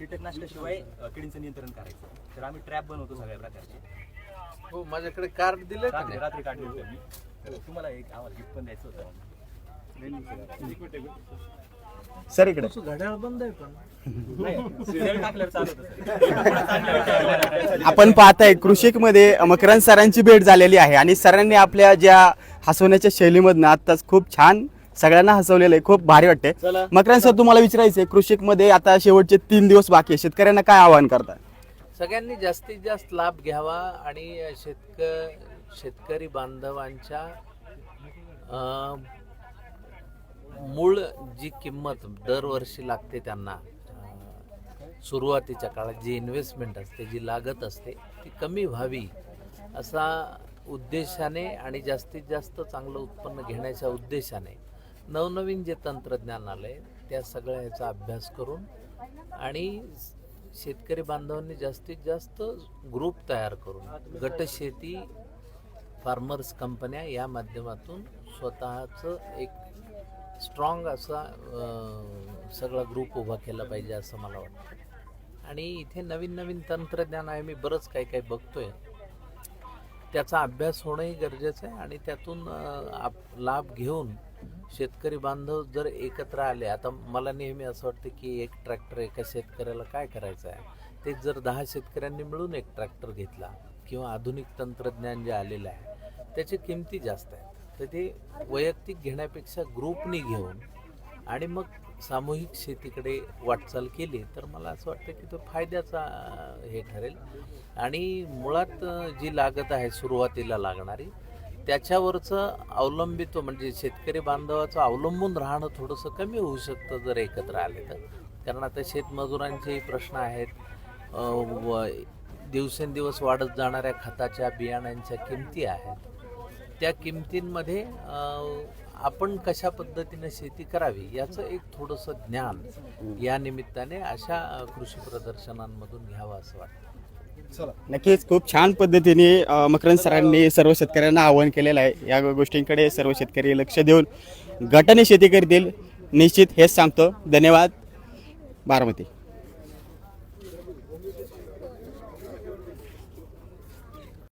कीटकनाशकाशिवाय अ, किडींचं नियंत्रण करायचं. तर आम्ही ट्रॅप बनवतो सगळ्या प्रकारचे. हो माझ्याकडे कार्ड दिलं का रात्री नाही? रात्री काढले होते मी. तुम्हाला एक आम्हाला गिफ्ट पण द्यायचं होतं. सर इकडे. तुझं घड्याळ बंद आहे पण. नाही, serial टाकल्यावर चालू होतं. सर. आपण पाहताय कृषिकमध्ये मकरंद सरांची भेट झालेली आहे आणि सरांनी आपल्या ज्या हसवण्याच्या शैलीमधनं आत्ताच खूप छान सगळ्यांना हसवलेलं आहे खूप भारी वाटते मकरंद सर तुम्हाला विचारायचं आहे कृषिकमध्ये आता शेवटचे तीन दिवस बाकी आहे शेतकऱ्यांना काय आवाहन करताय? सगळ्यांनी जास्तीत जास्त लाभ घ्यावा आणि शेतक शेतकरी बांधवांच्या अं, मूळ जी किंमत दरवर्षी लागते त्यांना अं, सुरुवातीच्या काळात जी इन्व्हेस्टमेंट असते जी लागत असते ती कमी व्हावी असा उद्देशाने आणि जास्तीत जास्त चांगलं उत्पन्न घेण्याच्या उद्देशाने नवनवीन जे तंत्रज्ञान आलंय त्या सगळ्या ह्याचा अभ्यास करून आणि शेतकरी बांधवांनी जास्तीत जास्त ग्रुप तयार करून गटशेती फार्मर्स कंपन्या या माध्यमातून स्वतःचं एक स्ट्रॉंग असा सगळा ग्रुप उभा केला पाहिजे असं मला वाटतं. आणि इथे नवीन नवीन तंत्रज्ञान आहे मी बरंच काही काही बघतोय. त्याचा अभ्यास होणंही गरजेचं आहे आणि त्यातून आप लाभ घेऊन शेतकरी बांधव जर एकत्र आले आता मला नेहमी असं वाटतं की एक ट्रॅक्टर एका शेतकऱ्याला काय करायचं आहे? ते जर दहा शेतकऱ्यांनी मिळून एक ट्रॅक्टर घेतला किंवा आधुनिक तंत्रज्ञान जे आलेलं आहे त्याची किमती जास्त आहेत. तर ते वैयक्तिक घेण्यापेक्षा ग्रुपनी घेऊन आणि मग सामूहिक शेतीकडे वाटचाल केली तर मला असं वाटतं की तो फायद्याचा हे ठरेल. आणि मुळात जी लागत आहे सुरुवातीला लागणारी त्याच्यावरचं अवलंबित्व म्हणजे शेतकरी बांधवाचं अवलंबून राहणं थोडंसं कमी होऊ शकतं जर एकत्र आले तर. कारण आता शेतमजुरांचेही प्रश्न आहेत. व दिवसेंदिवस वाढत जाणाऱ्या खताच्या बियाण्यांच्या किमती आहेत. त्या किमतींमध्ये आपण कशा पद्धतीनं शेती करावी याचं एक थोडंसं ज्ञान या निमित्ताने अशा कृषी प्रदर्शनांमधून घ्यावं असं वाटतं. नक्कीच खूप छान पद्धतीने मकरंद सरांनी सर्व शेतकऱ्यांना आवाहन केलेलं आहे. या गोष्टींकडे सर्व शेतकरी लक्ष देऊन गटाने शेती करतील. निश्चित हेच सांगतो. धन्यवाद. बारामती.